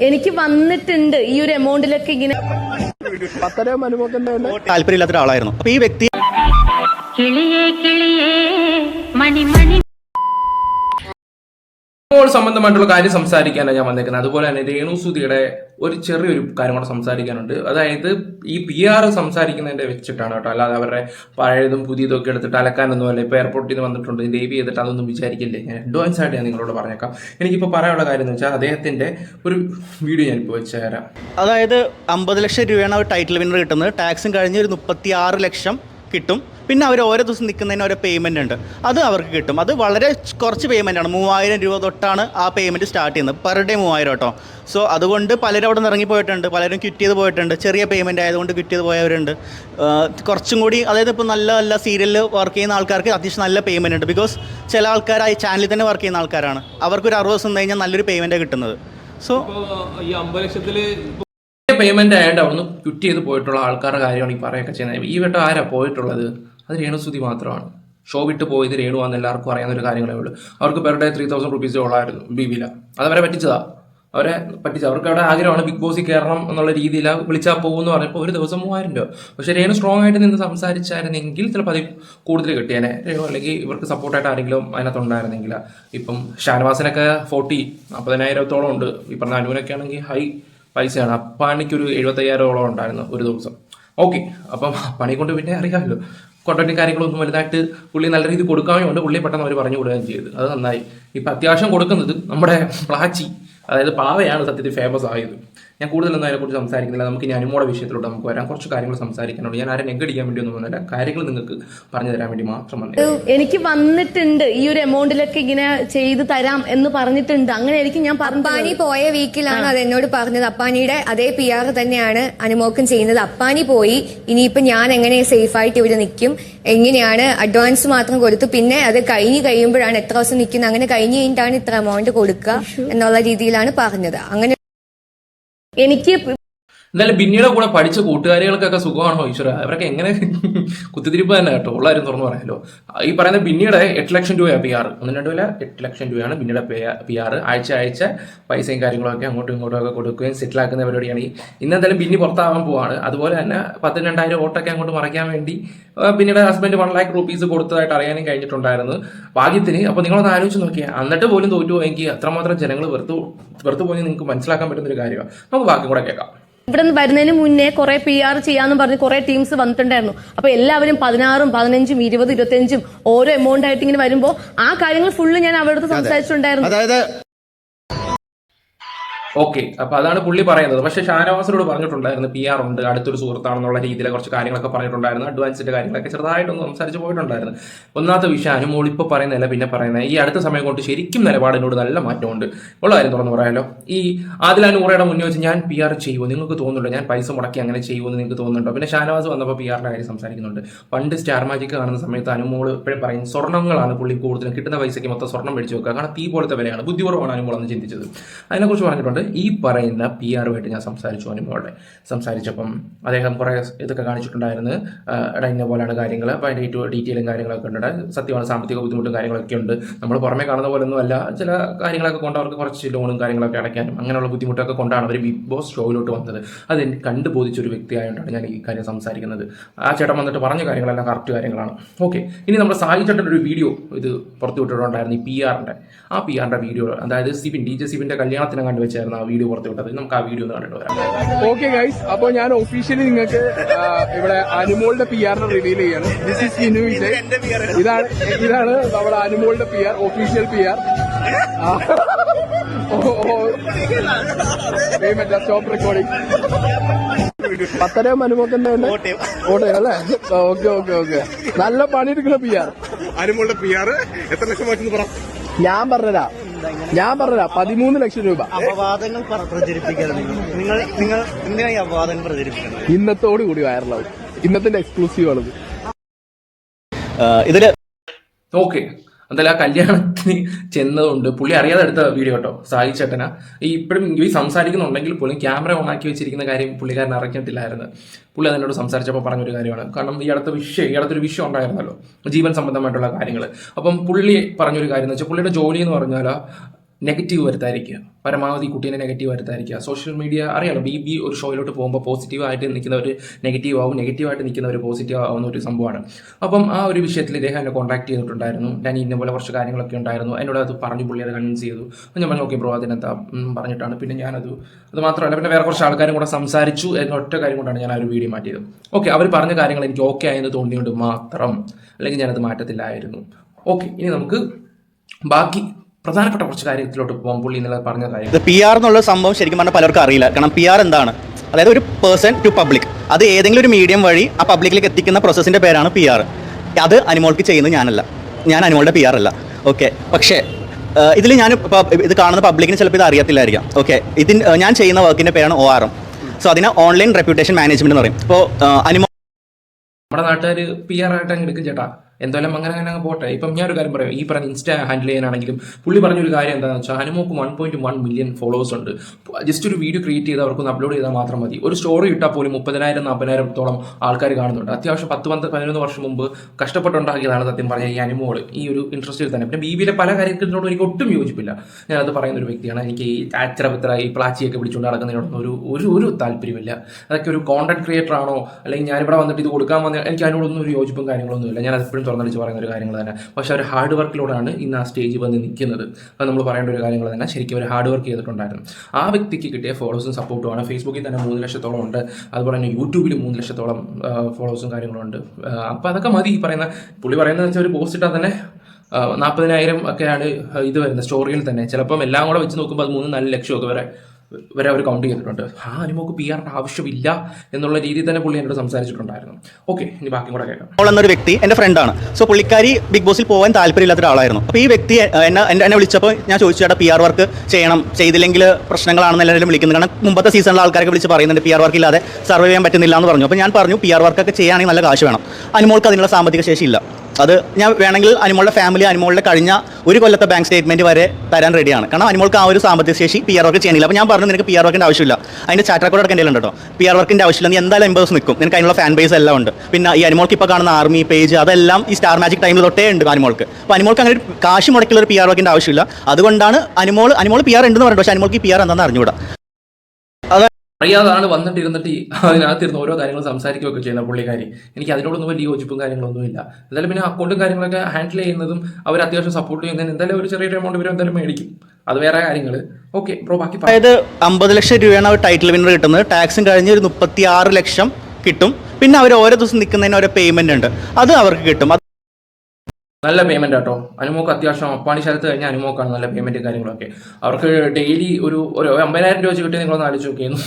എനിക്ക് വന്നിട്ടുണ്ട് ഈ ഒരു എമൗണ്ടിലൊക്കെ ഇങ്ങനെ താല്പര്യമില്ലാത്ത ഒരാളായിരുന്നു അപ്പൊ ഈ വ്യക്തി കിളിയേ കിളിയേ മണിമണി. ഇപ്പോൾ സംബന്ധമായിട്ടുള്ള കാര്യം സംസാരിക്കാനാണ് ഞാൻ വന്നേക്കുന്നത്. അതുപോലെ തന്നെ രേണു സുധിയുടെ ഒരു ചെറിയൊരു കാര്യം കൂടെ സംസാരിക്കാനുണ്ട്. അതായത് ഈ പി ആർ സംസാരിക്കുന്നതിന്റെ വെച്ചിട്ടാണ് കേട്ടോ. അല്ലാതെ അവരുടെ പഴയതും പുതിയതും ഒക്കെ എടുത്തിട്ട് അലക്കാനൊന്നും അല്ല. ഇപ്പോൾ എയർപോർട്ടിൽ നിന്ന് വന്നിട്ടുണ്ട്. ദേവി ചെയ്തിട്ട് അതൊന്നും വിചാരിക്കില്ലേ? ഞാൻ അഡ്വാൻസ് ആയിട്ട് ഞാൻ നിങ്ങളോട് പറഞ്ഞേക്കാം. എനിക്കിപ്പോൾ പറയാനുള്ള കാര്യം എന്ന് വെച്ചാൽ അദ്ദേഹത്തിന്റെ ഒരു വീഡിയോ ഞാൻ ഇപ്പോൾ വെച്ച് തരാം. അതായത് അമ്പത് ലക്ഷം രൂപയാണ് ടൈറ്റിൽ വിന്നർ കിട്ടുന്നത്. ടാക്സും കഴിഞ്ഞ് ഒരു മുപ്പത്തി ലക്ഷം കിട്ടും. പിന്നെ അവർ ഓരോ ദിവസം നിൽക്കുന്നതിന് ഓരോ പേയ്മെന്റ് ഉണ്ട്. അത് അവർക്ക് കിട്ടും. അത് വളരെ കുറച്ച് പേയ്മെന്റ് ആണ്. മൂവായിരം രൂപ തൊട്ടാണ് ആ പേയ്മെന്റ് സ്റ്റാർട്ട് ചെയ്യുന്നത്. പെർ ഡേ മൂവായിരം കേട്ടോ. സോ അതുകൊണ്ട് പലരും അവിടെ നിന്ന് ഇറങ്ങിപ്പോയിട്ടുണ്ട്. പലരും ക്വിറ്റ് ചെയ്ത് പോയിട്ടുണ്ട്. ചെറിയ പേയ്മെന്റ് ആയതുകൊണ്ട് ക്വിറ്റ് ചെയ്ത് പോയവരുണ്ട്. കുറച്ചും കൂടി അതായത് ഇപ്പോൾ നല്ല നല്ല സീരിയലിൽ വർക്ക് ചെയ്യുന്ന ആൾക്കാർക്ക് അത്യാവശ്യം നല്ല പേയ്മെന്റ് ഉണ്ട്. ബിക്കോസ് ചില ആൾക്കാർ ആ ചാനലിൽ തന്നെ വർക്ക് ചെയ്യുന്ന ആൾക്കാരാണ്. അവർക്കൊരു അറുപത് ദിവസം കഴിഞ്ഞാൽ നല്ലൊരു പേയ്മെന്റാണ് കിട്ടുന്നത്. സോ ഈ അമ്പത് ലക്ഷത്തിൽ പേയ്മെന്റ് ആയതുകൊണ്ട് അവിടുന്ന് ക്വിറ്റ് ചെയ്ത് പോയിട്ടുള്ള ആൾക്കാരുടെ കാര്യമാണ് ഈ പറയൊക്കെ ചെയ്യുന്നത്. ഈ വട്ടം ആരാ പോയിട്ടുള്ളത്? അത് രേണുസുതി മാത്രമാണ്. ഷോ വിട്ട് പോയത് രേണുവാന്ന് എല്ലാവർക്കും അറിയാവുന്ന ഒരു കാര്യങ്ങളേ ഉള്ളൂ. അവർക്ക് per day three thousand rupees ഉള്ളായിരുന്നു ബി വില. അതവരെ പറ്റിച്ചതാ. അവരെ പറ്റിച്ച അവർക്ക് അവിടെ ആഗ്രഹമാണ് ബിഗ് ബോസിൽ കയറണം എന്നുള്ള രീതിയിൽ വിളിച്ചാൽ പോകുമെന്ന് പറഞ്ഞപ്പോൾ ഒരു ദിവസം മൂവായിരം രൂപ. പക്ഷേ രേണു സ്ട്രോങ് ആയിട്ട് നിന്ന് സംസാരിച്ചായിരുന്നെങ്കിൽ ചിലപ്പോൾ അതിൽ കൂടുതൽ കിട്ടിയേനെ. രേണു അല്ലെങ്കിൽ ഇവർക്ക് സപ്പോർട്ടായിട്ട് ആരെങ്കിലും അതിനകത്തുണ്ടായിരുന്നെങ്കിൽ ഇപ്പം ഷാനവാസിനൊക്കെ ഫോർട്ടി നാൽപ്പതിനായിരത്തോളം ഉണ്ട്. ഈ പറഞ്ഞ അനുവിനൊക്കെ ആണെങ്കിൽ ഹൈ പൈസയാണ് അപ്പാണിക്ക് ഒരു എഴുപത്തയ്യായിരത്തോളം ഉണ്ടായിരുന്നു ഒരു ദിവസം. ഓക്കെ അപ്പം പണി കൊണ്ട് പിന്നെ അറിയാമല്ലോ. കോൺട്രാക്റ്റും കാര്യങ്ങളൊന്നും വലുതായിട്ട് പുള്ളി നല്ല രീതിയിൽ കൊടുക്കാമെന്നുണ്ട് പുള്ളി പെട്ടെന്ന് അവർ പറഞ്ഞു കൊടുക്കുകയും ചെയ്തു. അത് നന്നായി. ഇപ്പം അത്യാവശ്യം കൊടുക്കുന്നത് നമ്മുടെ പ്ലാച്ചി അതായത് പാവയാണ് സത്യത്തിൽ ഫേമസ് ആയത്. ഞാൻ കൂടുതലൊന്നും അതിനെക്കുറിച്ച് സംസാരിക്കുന്നില്ല. നമുക്ക് ഇനി അനുമോട വിഷയത്തിലോട്ട് നമുക്ക് വരാം. കുറച്ച് കാര്യങ്ങൾ സംസാരിക്കാനുണ്ട്. ഞാൻ ആരെ നെഗടിക്കാൻ വേണ്ടി ഒന്നും വന്നില്ല. കാര്യങ്ങൾ നിങ്ങൾക്ക് പറഞ്ഞു തരാൻ വേണ്ടി മാത്രം വന്നേ. എനിക്ക് വന്നിട്ടുണ്ട്. ഈ ഒരു എമൗണ്ടിലൊക്കെ ഇങ്ങനെ ചെയ്തു തരാം എന്ന് പറഞ്ഞിട്ടുണ്ട്. അങ്ങനെ എനിക്ക് ഞാൻ അപ്പാനി പോയ വീക്കിലാണ് അത് എന്നോട് പറഞ്ഞത്. അപ്പാനിയുടെ അതേ പി ആർ തന്നെയാണ് അനുമോക്കം ചെയ്യുന്നത്. അപ്പാനി പോയി. ഇനിയിപ്പോ ഞാൻ എങ്ങനെ സേഫ് ആയിട്ട് ഇവിടെ നിൽക്കും? എങ്ങനെയാണ് അഡ്വാൻസ് മാത്രം കൊടുത്തു പിന്നെ അത് കഴിഞ്ഞ് കഴിയുമ്പോഴാണ് എത്ര ദിവസം നിൽക്കുന്നത്? അങ്ങനെ കഴിഞ്ഞ് കഴിഞ്ഞിട്ടാണ് ഇത്ര എമൗണ്ട് കൊടുക്കുക എന്നുള്ള രീതിയിലാണ് പറഞ്ഞത്. അങ്ങനെ എനിക്ക് എന്തായാലും പിന്നീടെ കൂടെ പഠിച്ച കൂട്ടുകാരികൾക്കൊക്കെ സുഖമാണോ ഈശ്വര? അവരൊക്കെ എങ്ങനെ കുത്തിത്തിരിപ്പ് തന്നെ കേട്ടോ. ഉള്ള തുറന്നു പറയാമല്ലോ ഈ പറയുന്ന പിന്നീട് എട്ട് ലക്ഷം രൂപയാണ് പി ആർ ഒന്നും രണ്ടു വില എട്ട് ലക്ഷം രൂപയാണ് പിന്നീട് പി ആർ ആഴ്ച ആഴ്ച പൈസയും കാര്യങ്ങളൊക്കെ അങ്ങോട്ടും ഇങ്ങോട്ടും ഒക്കെ കൊടുക്കുകയും സെറ്റിൽ ആക്കുന്ന പരിപാടിയാണ്. ഈ ഇന്ന് എന്തായാലും ബിന്നി പുറത്താവാൻ പോവാണ്. അതുപോലെ തന്നെ പത്ത് രണ്ടായിരം ഓട്ടൊക്കെ അങ്ങോട്ട് മറയ്ക്കാൻ വേണ്ടി പിന്നീട് ഹസ്ബൻഡ് വൺ ലാക്ക് റുപ്പീസ് കൊടുത്തതായിട്ട് അറിയാനും കഴിഞ്ഞിട്ടുണ്ടായിരുന്നു. ഭാഗ്യത്തിന് അപ്പോൾ നിങ്ങളൊന്ന് ആലോചിച്ച് നോക്കിയാൽ എന്നിട്ട് പോലും തോറ്റുപോയെങ്കിൽ അത്രമാത്രം ജനങ്ങൾ വെറുത്തു വെറുത്തു പോയി നിങ്ങൾക്ക് മനസ്സിലാക്കാൻ പറ്റുന്ന ഒരു കാര്യമാണ് നമുക്ക് ബാക്കി കൂടെ കേൾക്കാം. ഇവിടെ നിന്ന് വരുന്നതിന് മുന്നേ കുറെ പി ആർ ചെയ്യാന്ന് പറഞ്ഞ് കുറെ ടീംസ് വന്നിട്ടുണ്ടായിരുന്നു. അപ്പൊ എല്ലാവരും പതിനാറും പതിനഞ്ചും ഇരുപത് ഇരുപത്തിയഞ്ചും ഓരോ എമൗണ്ട് ആയിട്ട് ഇങ്ങനെ വരുമ്പോ ആ കാര്യങ്ങൾ ഫുള്ള് ഞാൻ അവരുടെ സംസാരിച്ചിട്ടുണ്ടായിരുന്നു. ഓക്കെ അപ്പൊ അതാണ് പുള്ളി പറയുന്നത്. പക്ഷെ ഷാനവാസിനോട് പറഞ്ഞിട്ടുണ്ടായിരുന്നു പി ആർ ഉണ്ട് അടുത്തൊരു സുഹൃത്താണെന്നുള്ള രീതിയിലെ കുറച്ച് കാര്യങ്ങളൊക്കെ പറഞ്ഞിട്ടുണ്ടായിരുന്നു അഡ്വാൻസിന്റെ കാര്യങ്ങളൊക്കെ ചെറുതായിട്ടൊന്ന് സംസാരിച്ച് പോയിട്ടുണ്ടായിരുന്നു. ഒന്നാമത്തെ വിഷയം അനുമോൾ പറയുന്നതല്ല പിന്നെ പറയുന്നത് ഈ അടുത്ത സമയം കൊണ്ട് ശരിക്കും നിലപാടിനോട് നല്ല മാറ്റമുണ്ട്. ഉള്ള കാര്യം തുറന്നു പറയാലോ. ഈ ആദില നൂറയുടെ മുന്നേ വെച്ച് ഞാൻ പി ആർ ചെയ്യുമോ നിങ്ങൾക്ക് തോന്നുന്നുണ്ടോ? ഞാൻ പൈസ മുടക്കി അങ്ങനെ ചെയ്യുമെന്ന് നിങ്ങൾക്ക് തോന്നുന്നുണ്ടോ? പിന്നെ ഷാനവാസ് വന്നപ്പോൾ പി ആറിന്റെ കാര്യം സംസാരിക്കുന്നുണ്ട്. പണ്ട് സ്റ്റാർ മാജിക് കാണുന്ന സമയത്ത് അനുമോൾ എപ്പോഴും പറയും സ്വർണങ്ങളാണ് പുള്ളി കൂടുതലും കിട്ടുന്ന പൈസയ്ക്ക് മൊത്തം സ്വർണം മേടിച്ച് വെക്കുക. കാരണം തീ പോലത്തെ വിലയാണ്. ബുദ്ധിപൂർവമാണ് അനുമോൾ എന്ന് ചിന്തിച്ചത്. അതിനെക്കുറിച്ച് പറഞ്ഞിട്ടുണ്ട്. ഈ പറയുന്ന പി ആറുമായിട്ട് ഞാൻ സംസാരിച്ചു അനുമോളുടെ സംസാരിച്ചപ്പം അദ്ദേഹം കുറേ ഇതൊക്കെ കാണിച്ചിട്ടുണ്ടായിരുന്നു. എടാ പോലെയാണ് കാര്യങ്ങൾ അപ്പോൾ അതിന്റെ ഡീറ്റെയിലും കാര്യങ്ങളൊക്കെ ഉണ്ട്. സത്യമാണ് സാമ്പത്തിക ബുദ്ധിമുട്ടും കാര്യങ്ങളൊക്കെ ഉണ്ട്. നമ്മൾ പുറമേ കാണുന്ന പോലെ അല്ല ചില കാര്യങ്ങളൊക്കെ കൊണ്ട് അവർക്ക് കുറച്ച് ലോണും കാര്യങ്ങളൊക്കെ അടയ്ക്കാനും അങ്ങനെയുള്ള ബുദ്ധിമുട്ടൊക്കെ കൊണ്ടാണ് അവർ ബിഗ് ബോസ് ഷോയിലോട്ട് വന്നത്. അത് കണ്ടു ബോധിച്ചൊരു വ്യക്തിയായതുകൊണ്ടാണ് ഞാൻ ഈ കാര്യം സംസാരിക്കുന്നത്. ആ ചേട്ടൻ വന്നിട്ട് പറഞ്ഞ കാര്യങ്ങളെല്ലാം കറക്റ്റ് കാര്യങ്ങളാണ്. ഓക്കെ ഇനി നമ്മൾ സായി ചേട്ടന്റെ ഒരു വീഡിയോ ഇത് പുറത്തു വിട്ടിട്ടുണ്ടായിരുന്നു ഈ പി ആറിന്റെ ആ പി ആറിന്റെ വീഡിയോ അതായത് സിബിൻ ഡി ജെ സിബിന്റെ കല്യാണത്തിനെ കണ്ടു വെച്ചായിരുന്നു ആ വീഡിയോ പുറത്തു വിട്ടത് നമുക്ക് ആ വീഡിയോ ഒന്ന് കണ്ടിട്ട് വരാം. ഓക്കെ ഗൈസ് അപ്പൊ ഞാൻ ഒഫീഷ്യലി നിങ്ങൾക്ക് ഇവിടെ അനുമോളുടെ പി ആറിനെ റിവീൽ ചെയ്യാണ്. ദിസ് ഇസ് ഇനു വിജയ് ഇതാണ് ഇതാണ് നമ്മുടെ അനുമോളുടെ P R official P R stop recording പത്തര മനുമക്കന്റെ തന്നെ കോട്ടയം അല്ലേ? ഓക്കെ ഓക്കെ ഓക്കെ നല്ല പണി എടുക്കണ പി ആർ അനുമോളുടെ പി ആർ എത്ര ലക്ഷം ഞാൻ പറഞ്ഞതാ ഞാൻ പറഞ്ഞ പതിമൂന്ന് ലക്ഷം രൂപ. അപവാദങ്ങൾ പ്രചരിപ്പിക്കരുത് നിങ്ങൾ. നിങ്ങൾ അപവാദങ്ങൾ പ്രചരിപ്പിക്കുന്നത്? ഇന്നത്തോടു കൂടി വൈറലാവും. ഇന്നത്തെ എക്സ്ക്ലൂസീവ് ആണത്. ഇതിൽ ഓക്കെ. എന്തായാലും ആ കല്യാണത്തിന് ചെന്നതുകൊണ്ട് പുള്ളി അറിയാതെ എടുത്ത വീഡിയോ കേട്ടോ സായി ചേട്ടന. ഈ ഇപ്പോഴും ഈ സംസാരിക്കുന്നുണ്ടെങ്കിൽ പോലും ക്യാമറ ഓൺ ആക്കി വെച്ചിരിക്കുന്ന കാര്യം പുള്ളിക്കാരൻ അറിഞ്ഞിട്ടില്ലായിരുന്നു. പുള്ളി അതിനോട് സംസാരിച്ചപ്പോൾ പറഞ്ഞൊരു കാര്യമാണ്. കാരണം ഈ അടുത്ത വിഷയം ഈ അടുത്തൊരു വിഷയം ഉണ്ടായിരുന്നല്ലോ ജീവൻ സംബന്ധമായിട്ടുള്ള കാര്യങ്ങൾ അപ്പം പുള്ളി പറഞ്ഞൊരു കാര്യം എന്ന് വെച്ചാൽ പുള്ളിയുടെ ജോലി എന്ന് പറഞ്ഞാൽ നെഗറ്റീവ് വരുത്താതിരിക്കുക. പരമാവധി കുട്ടീനെ നെഗറ്റീവ് വരുത്താതിരിക്കുക. സോഷ്യൽ മീഡിയ അറിയാലോ ബി ബി ഒരു ഷോയിലോട്ട് പോകുമ്പോൾ പോസിറ്റീവായിട്ട് നിൽക്കുന്നവർ നെഗറ്റീവ് ആവും നെഗറ്റീവായിട്ട് നിൽക്കുന്നവർ പോസിറ്റീവ് ആവുന്ന ഒരു സംഭവമാണ്. അപ്പം ആ ഒരു വിഷയത്തിൽ ഇദ്ദേഹം എന്നെ കോൺടാക്ട് ചെയ്തിട്ടുണ്ടായിരുന്നു. ഞാൻ ഇന്ന പോലെ കുറച്ച് കാര്യങ്ങളൊക്കെ ഉണ്ടായിരുന്നു. എന്നോട് അത് പറഞ്ഞു പുള്ളി അത് കൺവിൻസ് ചെയ്തു. ഞാൻ പറഞ്ഞു ഓക്കെ ബ്രോ അതിനെന്താ പറഞ്ഞിട്ടാണ്. പിന്നെ ഞാനത് അത് മാത്രമല്ല പിന്നെ വേറെ കുറച്ച് ആൾക്കാരും കൂടെ സംസാരിച്ചു എന്ന ഒറ്റ കാര്യം കൊണ്ടാണ് ഞാൻ ആ ഒരു വീഡിയോ മാറ്റിയത്. ഓക്കെ അവർ പറഞ്ഞ കാര്യങ്ങൾ എനിക്ക് ഓക്കെ ആയെന്ന് തോന്നിയുകൊണ്ട് മാത്രം അല്ലെങ്കിൽ ഞാനത് മാറ്റത്തില്ലായിരുന്നു. ഓക്കെ ഇനി നമുക്ക് ബാക്കി പ്രധാനപ്പെട്ട കുറച്ച് കാര്യത്തിലോട്ട് പോകാം പുള്ളി ഇന്നലെ പറഞ്ഞ കാര്യം. ഇത് പി ആർ എന്നുള്ള സംഭവം ശരിക്കും പറഞ്ഞാൽ പലർക്കും അറിയില്ല. കാരണം പി ആർ എന്താണ്? അതായത് ഒരു പേഴ്സൺ ടു പബ്ലിക് അത് ഏതെങ്കിലും ഒരു മീഡിയം വഴി ആ പബ്ലിക്കിലേക്ക് എത്തിക്കുന്ന പ്രോസസ്സിന്റെ പേരാണ് പി ആർ അത് അനിമോൾക്ക് ചെയ്യുന്നത് ഞാനല്ല. ഞാൻ അനിമോളുടെ പി ആർ അല്ല. ഓക്കെ പക്ഷേ ഇതിൽ ഞാൻ ഇത് കാണുന്ന പബ്ലിക്കിന് ചിലപ്പോൾ ഇത് അറിയത്തില്ലായിരിക്കാം. ഓക്കെ ഇതിന് ഞാൻ ചെയ്യുന്ന വർക്കിന്റെ പേരാണ് ഒ ആർ എം സോ അതിനെ ഓൺലൈൻ റെപ്യൂട്ടേഷൻ മാനേജ്മെന്റ് എന്ന് പറയും. ഇപ്പോൾ അനിമോ നമ്മുടെ നാട്ടുകാർ പി ആർ ആയിട്ട് അങ്ങ് എടുക്കും ചേട്ടാ. എന്തായാലും അങ്ങനെ അങ്ങനെ അങ്ങ് പോട്ടെ. ഇപ്പം ഞാൻ ഒരു കാര്യം പറയാം. ഈ പറഞ്ഞ ഇൻസ്റ്റാ ഹാൻഡിൽ ചെയ്യാനാണെങ്കിലും പുള്ളി പറഞ്ഞൊരു കാര്യം എന്താണെന്ന് വെച്ചാൽ ഹനുമോക്ക് one point one million followers ഉണ്ട്. ജസ്റ്റ് ഒരു വീഡിയോ ക്രിയേറ്റ് ചെയ്ത് അവർക്കൊന്ന് അപ്ലോഡ് ചെയ്താൽ മാത്രം മതി. ഒരു സ്റ്റോറി ഇട്ടാൽ പോലും മുപ്പതിനായിരം നാൽപ്പതിനായിരത്തോളം ആൾക്കാർ കാണുന്നുണ്ട്. അത്യാവശ്യം പത്ത് പന്ത് പതിനൊന്ന് വർഷം മുമ്പ് കഷ്ടപ്പെട്ടുണ്ടാക്കിയതാണ് സത്യം പറഞ്ഞ ഈ അനുമോൾ ഈ ഒരു ഇൻട്രസ്റ്റിൽ തന്നെ. പിന്നെ ബി ബിയിലെ പല കാര്യത്തിനോടും എനിക്ക് ഒട്ടും യോജിപ്പില്ല. ഞാനത് പറയുന്ന ഒരു വ്യക്തിയാണ്. എനിക്ക് ഈ അച്ചറ പത്ര ഈ പ്ലാച്ചിയൊക്കെ പിടിച്ചുകൊണ്ട് നടക്കുന്നതിനോടൊന്നും ഒരു ഒരു ഒരു താല്പര്യമില്ല. അതൊക്കെ ഒരു കോണ്ടന്റ് ക്രിയേറ്റർ ആണോ? അല്ലെങ്കിൽ ഞാനിവിടെ വന്നിട്ട് ഇത് കൊടുക്കാൻ വന്ന എനിക്ക് അതിനോടൊന്നും ഒരു യോജിപ്പും കാര്യങ്ങളൊന്നും ഇല്ല ഞാൻ അത് എപ്പോഴും തുറന്നടിച്ച് പറയുന്ന ഒരു കാര്യങ്ങൾ തന്നെ. പക്ഷേ ഒരു ഹാർഡ് വർക്കിലൂടെയാണ് ഇന്ന് ആ സ്റ്റേജിൽ വന്ന് നിൽക്കുന്നത്. അത് നമ്മൾ പറയേണ്ട ഒരു കാര്യങ്ങൾ തന്നെ ശരിക്കും ഒരു ഹാർഡ് വർക്ക് ചെയ്തിട്ടുണ്ടായിരുന്നു. ആ വ്യക്തിക്ക് കിട്ടിയ ഫോളോസും സപ്പോർട്ടുമാണ് ഫേസ്ബുക്കിൽ തന്നെ മൂന്ന് ലക്ഷത്തോളം ഉണ്ട്. അതുപോലെ തന്നെ യൂട്യൂബിൽ മൂന്ന് ലക്ഷത്തോളം ഫോളോസും കാര്യങ്ങളും ഉണ്ട്. അപ്പോൾ അതൊക്കെ മതി ഈ പറയുന്ന പുള്ളി പറയുന്നത് വെച്ചാൽ ഒരു പോസ്റ്റ് ഇട്ടാൽ തന്നെ നാൽപ്പതിനായിരം ഒക്കെയാണ് ഇത് വരുന്നത്. സ്റ്റോറിയിൽ തന്നെ. ചിലപ്പം എല്ലാം കൂടെ വെച്ച് നോക്കുമ്പോൾ അത് മൂന്ന് നാല് ലക്ഷമൊക്കെ വരെ വരെ അവർ കൗണ്ട് ചെയ്തിട്ടുണ്ട്. ആ അനുമോക്ക് പി ആറിന്റെ ആവശ്യമില്ല എന്നുള്ള രീതിയിൽ തന്നെ പുള്ളി എന്നോട് സംസാരിച്ചിട്ടുണ്ടായിരുന്നു. ഓക്കെ ഇനി ബാക്കി കൂടെ കേൾക്കാം. അവൾ എന്നൊരു വ്യക്തി എന്റെ ഫ്രണ്ടാണ് സോ പുള്ളിക്കാരി ബിഗ് ബോസിൽ പോകാൻ താല്പര്യമില്ലാത്ത ഒരാളായിരുന്നു അപ്പോൾ ഈ വ്യക്തി എന്നെ എന്നെ എന്നെ വിളിച്ചപ്പോൾ ഞാൻ ചോദിച്ചു ചേട്ടാ പി ആർ വർക്ക് ചെയ്യണം. ചെയ്തില്ലെങ്കിൽ പ്രശ്നങ്ങളാണെന്ന് എല്ലാവരും വിളിക്കുന്നത് കാരണം മുമ്പത്തെ സീസണിലെ ആൾക്കാരൊക്കെ വിളിച്ച് പറയുന്നുണ്ട് പി ആർ വർക്ക് ഇല്ലാതെ സർവേ ചെയ്യാൻ പറ്റുന്നില്ല എന്ന് പറഞ്ഞു. അപ്പോൾ ഞാൻ പറഞ്ഞു പി ആർ വർക്കൊക്കെ ചെയ്യുകയാണെങ്കിൽ നല്ല കാശ് വേണം. അനുമോൾക്ക് അതിനുള്ള സാമ്പത്തിക ശേഷി ഇല്ല. അത് ഞാൻ വേണമെങ്കിൽ അനുമോളുടെ ഫാമിലി അനുമോളുടെ കഴിഞ്ഞ ഒരു കൊല്ലത്തെ ബാങ്ക് സ്റ്റേറ്റ്മെന്റ് വരെ തരാൻ റെഡിയാണ് കാരണം അനുമോൾക്ക് ആ ഒരു സാമ്പത്തിക ശേഷി പി ആർ വർക്ക് ചെയ്യണില്ല. അപ്പോൾ ഞാൻ പറഞ്ഞു നിനക്ക് പി ആർ വർക്കിന്റെ ആവശ്യമില്ല. അതിന്റെ ചാറ്റ് കോഡ് അടക്കം ഉണ്ടോ കേട്ടോ പി ആർ വർക്കിന്റെ ആവശ്യമില്ല. നീ എന്തായാലും എംബേഴ്സ് നിൽക്കും. നിനക്ക് അതിനുള്ള ഫാൻ ബേസ് എല്ലാം ഉണ്ട്. പിന്നെ ഈ അനിമോൾക്ക് ഇപ്പോൾ കാണുന്ന ആർമി പേജ് അതെല്ലാം ഈ സ്റ്റാർ മാജിക് ടൈമിൽ തൊട്ടേ ഉണ്ട് അനിമോൾക്ക്. അപ്പോൾ അനിമോൾക്ക് അങ്ങനെ കാശ് മുടക്കിയുള്ള ഒരു പി ആർ വർക്കിന്റെ ആവശ്യമില്ല. അതുകൊണ്ടാണ് അനിമോൾ അനിമോൾ പി ആർ ഉണ്ടെന്ന് പറയുന്നത് പക്ഷേ അനുമോൾക്ക് പി ആർ എന്താണെന്ന് അറിഞ്ഞുകൂടാ അറിയാതാണ് വന്നിട്ട് ഇരുന്നിട്ട് അതിനകത്തിരുന്ന് ഓരോ കാര്യങ്ങൾ സംസാരിക്കുകയൊക്കെ ചെയ്യുന്ന പുള്ളിക്കാരി. എനിക്ക് അതിനോടൊന്നും വലിയ യോജിപ്പും കാര്യങ്ങളൊന്നും ഇല്ല. എന്തായാലും പിന്നെ അക്കൗണ്ടും കാര്യങ്ങളൊക്കെ ഹാൻഡിൽ ചെയ്യുന്നതും അവർ അത്യാവശ്യം സപ്പോർട്ട് ചെയ്യുന്നതിന് എന്തായാലും ഒരു ചെറിയൊരു എമൗണ്ട് വരും എന്തായാലും മേടിക്കും. അത് വേറെ കാര്യങ്ങൾ ഓക്കെ ബ്രോ ബാക്കി അതായത് അമ്പത് ലക്ഷം രൂപയാണ് അവർ ടൈറ്റിൽ വിന്നർ കിട്ടുന്നത്. ടാക്സും കഴിഞ്ഞ് ഒരു മുപ്പത്തി ആറ് ലക്ഷം കിട്ടും. പിന്നെ അവർ ഓരോ ദിവസം നിൽക്കുന്നതിന് ഓരോ പേയ്മെന്റ് ഉണ്ട്. അത് അവർക്ക് കിട്ടും. നല്ല പേയ്മെന്റ് കേട്ടോ അനുമോക്ക് അത്യാവശ്യം അപ്പാണി ശരത്ത് കഴിഞ്ഞ അനുമോക്കാണ് നല്ല പേയ്മെന്റ് കാര്യങ്ങളൊക്കെ. അവർക്ക് ഡെയിലി ഒരു ഒരു അമ്പതിനായിരം രൂപ വെച്ച് കിട്ടി നിങ്ങളൊന്ന് ആലോചിച്ച് നോക്കിയിരുന്നു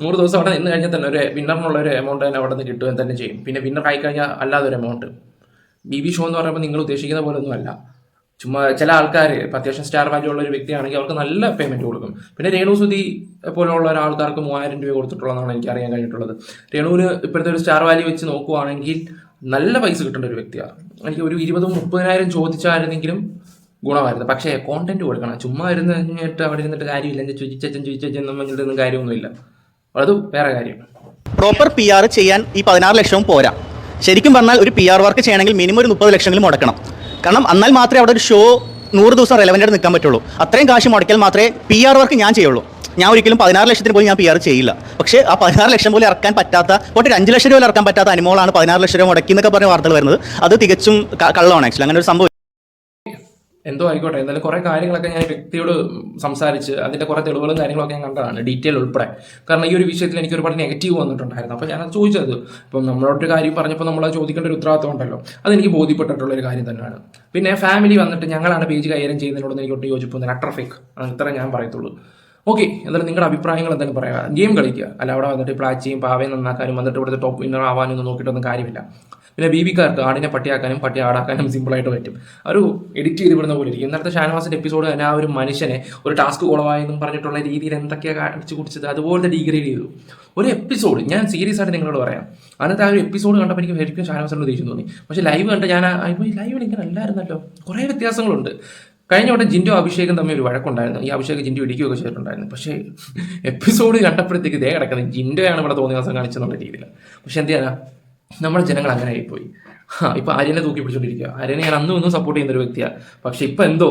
നൂറ് ദിവസം അവിടെ നിന്ന് കഴിഞ്ഞാൽ തന്നെ ഒരു വിന്നറിനുള്ള ഒരു എമൗണ്ട് തന്നെ അവിടെ നിന്ന് കിട്ടുക തന്നെ ചെയ്യും. പിന്നെ വിന്നർ ആയി കഴിഞ്ഞാൽ അല്ലാതെ ഒരു എമൗണ്ട് ബി ബി ഷോ എന്ന് പറയുമ്പോൾ നിങ്ങൾ ഉദ്ദേശിക്കുന്ന പോലെ ഒന്നും അല്ല. ചുമ്മാ ചില ആൾക്കാർ അത്യാവശ്യം സ്റ്റാർ വാല്യൂ ഉള്ള ഒരു വ്യക്തിയാണെങ്കിൽ അവർക്ക് നല്ല പേയ്മെന്റ് കൊടുക്കും. പിന്നെ രേണു സുധി പോലുള്ള ഒരാൾക്കാർക്ക് മൂവായിരം രൂപ കൊടുത്തിട്ടുള്ളതാണ് എനിക്ക് അറിയാൻ കഴിഞ്ഞിട്ടുള്ളത്. രേണുവിന് ഇപ്പോഴത്തെ ഒരു സ്റ്റാർ വാല്യൂ വെച്ച് നോക്കുവാണെങ്കിൽ നല്ല പൈസ കിട്ടേണ്ട ഒരു വ്യക്തിയാണ്. എനിക്ക് ഒരു ഇരുപതും മുപ്പതിനായിരം ചോദിച്ചായിരുന്നെങ്കിലും ഗുണമായിരുന്നു. പക്ഷേ കോണ്ടന്റ് കൊടുക്കണം. ചുമ്മാ ഇരുന്ന് കഴിഞ്ഞിട്ട് അവിടെ ഇരുന്നിട്ട് കാര്യമില്ല. ചോദിച്ചച്ഛൻ ചോദിച്ചച്ഛൻ ഒന്നും കാര്യമൊന്നുമില്ല. അത് വേറെ കാര്യം. പ്രോപ്പർ പി ആർ ചെയ്യാൻ ഈ പതിനാറ് ലക്ഷവും പോരാ. ശരിക്കും പറഞ്ഞാൽ ഒരു പി ആർ വർക്ക് ചെയ്യണമെങ്കിൽ മിനിമം ഒരു മുപ്പത് ലക്ഷമെങ്കിലും മുടക്കണം. കാരണം എന്നാൽ മാത്രമേ അവിടെ ഒരു ഷോ നൂറ് ദിവസം റെലവന്റ് ആയിട്ട് നിൽക്കാൻ പറ്റുള്ളൂ. അത്രയും കാശ് മുടക്കിയാൽ മാത്രമേ പി ആർ വർക്ക് ഞാൻ ചെയ്യുള്ളൂ. ഞാൻ ഒരിക്കലും പതിനാറ് ലക്ഷത്തിന് പോലും ഞാൻ പി ആർ ചെയ്യില്ല. പക്ഷേ ആ പതിനാറ് ലക്ഷം പോലും ഇറക്കാൻ പറ്റാത്ത പോട്ടെ അഞ്ച് ലക്ഷം രൂപ ഇറക്കാൻ പറ്റാത്ത അനുമോളാണ് പതിനാറ് ലക്ഷം രൂപ മുടക്കി എന്നൊക്കെ പറഞ്ഞ വാർത്തകൾ വരുന്നത്. അത് തികച്ചും കള്ളമാണ് ആക്ച്വലി അങ്ങനെ ഒരു സംഭവം എന്തോ ആയിക്കോട്ടെ. എന്തായാലും കുറേ കാര്യങ്ങളൊക്കെ ഞാൻ വ്യക്തിയോട് സംസാരിച്ച് അതിന്റെ കുറേ തെളിവുകളും കാര്യങ്ങളൊക്കെ ഞാൻ കണ്ടതാണ്. ഡീറ്റെയിൽ ഉൾപ്പെടെ. കാരണം ഈ ഒരു വിഷയത്തിൽ എനിക്ക് ഒരുപാട് നെഗറ്റീവ് വന്നിട്ടുണ്ടായിരുന്നു. അപ്പോൾ ഞാനത് ചോദിച്ചത് ഇപ്പം നമ്മളോട് കാര്യം പറഞ്ഞപ്പോൾ നമ്മൾ ചോദിക്കേണ്ട ഒരു ഉത്തരവാദിത്വം ഉണ്ടല്ലോ. അതെനിക്ക് ബോധ്യപ്പെട്ടിട്ടുള്ള ഒരു കാര്യം തന്നെയാണ്. പിന്നെ ഫാമിലി വന്നിട്ട് ഞങ്ങളാണ് പേജ് കൈകാര്യം ചെയ്യുന്നതിനോട് എനിക്ക് ഒട്ടും യോജിപ്പൊന്നും അട്രഫിക് ഇത്ര ഞാൻ പറയത്തുള്ളൂ. ഓക്കെ എന്തായാലും നിങ്ങളുടെ അഭിപ്രായങ്ങൾ എന്തെങ്കിലും പറയാം. ഗെയിം കളിക്കുക. അല്ല അവിടെ വന്നിട്ട് പ്ലാച്ചിയും പാവയും നന്നാക്കാനും വന്നിട്ട് ഇവിടുത്തെ ടോപ്പ് വിന്നർ ആവാനും ഒന്നും നോക്കിയിട്ടൊന്നും കാര്യമില്ല. പിന്നെ ബി ബിക്കാർക്ക് ആടിനെ പട്ടിയാക്കാനും പട്ടി ആടാക്കാനും സിമ്പിളായിട്ട് പറ്റും. ഒരു എഡിറ്റ് ചെയ്ത് വിടുന്ന പോലെ ഇരിക്കും. ഇന്നത്തെ ഷാനവാസിന്റെ എപ്പിസോഡ് തന്നെ ആ ഒരു മനുഷ്യനെ ഒരു ടാസ്ക് കുളവായെന്നും പറഞ്ഞിട്ടുള്ള രീതിയിൽ എന്തൊക്കെയാണ് കാണിച്ചു കുടിച്ചത് അതുപോലത്തെ ഡിഗ്രേഡ് ചെയ്തു. ഒരു എപ്പിസോഡ് ഞാൻ സീരിയസ് ആയിട്ട് നിങ്ങളോട് പറയാം. അന്നത്തെ ആ ഒരു എപ്പിസോഡ് കണ്ടപ്പോൾ എനിക്ക് ശരിക്കും ഷാനവാസിനോട് ദേഷ്യം തോന്നി. പക്ഷേ ലൈവ് കണ്ട് ഞാൻ ലൈവിൽ ഇങ്ങനെ അല്ലായിരുന്നല്ലോ. കുറേ വ്യത്യാസങ്ങളുണ്ട്. കഴിഞ്ഞ വട്ടം ജിൻഡോ അഭിഷേകം തമ്മിൽ ഒരു വഴക്കുണ്ടായിരുന്നു. ഈ അഭിഷേകം ജിൻഡോ ഇടിക്കുകയൊക്കെ ചെയ്തിട്ടുണ്ടായിരുന്നു. പക്ഷേ എപ്പിസോഡ് കണ്ടപ്പോഴത്തേക്ക് ദേ കിടക്കുന്നത് ജിൻഡോയാണ് ഇവിടെ തോന്നിയ ദിവസം കാണിച്ചെന്നുള്ള രീതിയിൽ പക്ഷെ എന്ത് ചെയ്യാനാ? നമ്മുടെ ജനങ്ങൾ അങ്ങനെ ആയിപ്പോയി ഇപ്പൊ ആര്യനെ തൂക്കി പിടിച്ചോണ്ടിരിക്കുക ആര്യനെ ഞാൻ അന്നും ഒന്നും സപ്പോർട്ട് ചെയ്യുന്ന ഒരു വ്യക്തിയാണ് പക്ഷെ ഇപ്പൊ എന്തോ?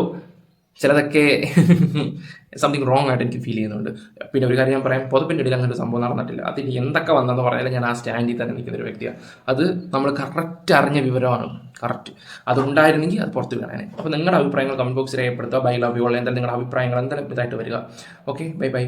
ചിലതൊക്കെ സംതിങ് റോങ് ആയിട്ട് എനിക്ക് ഫീൽ ചെയ്യുന്നുണ്ട്. പിന്നെ ഒരു കാര്യം ഞാൻ പറയാം പുതപ്പിന്റെ ഇടയിൽ അങ്ങനെ ഒരു സംഭവം നടന്നിട്ടില്ല. അതിൽ എന്തൊക്കെ വന്നതെന്ന് പറഞ്ഞാൽ ഞാൻ ആ സ്റ്റാൻഡിൽ തന്നെ നിൽക്കുന്ന ഒരു വ്യക്തിയാണ് അത് നമ്മൾ കറക്റ്റ് അറിഞ്ഞ വിവരമാണ്. കറക്റ്റ് അതുണ്ടായിരുന്നെങ്കിൽ അത് പുറത്ത് വരാനെ അപ്പോൾ നിങ്ങളുടെ അഭിപ്രായങ്ങൾ കമന്റ് ബോക്സിൽ രേഖപ്പെടുത്തുക. ബൈ ലവ് യു എന്തെങ്കിലും നിങ്ങളുടെ അഭിപ്രായങ്ങൾ എന്തെങ്കിലും ഇതായിട്ട് വരിക. Okay bye bye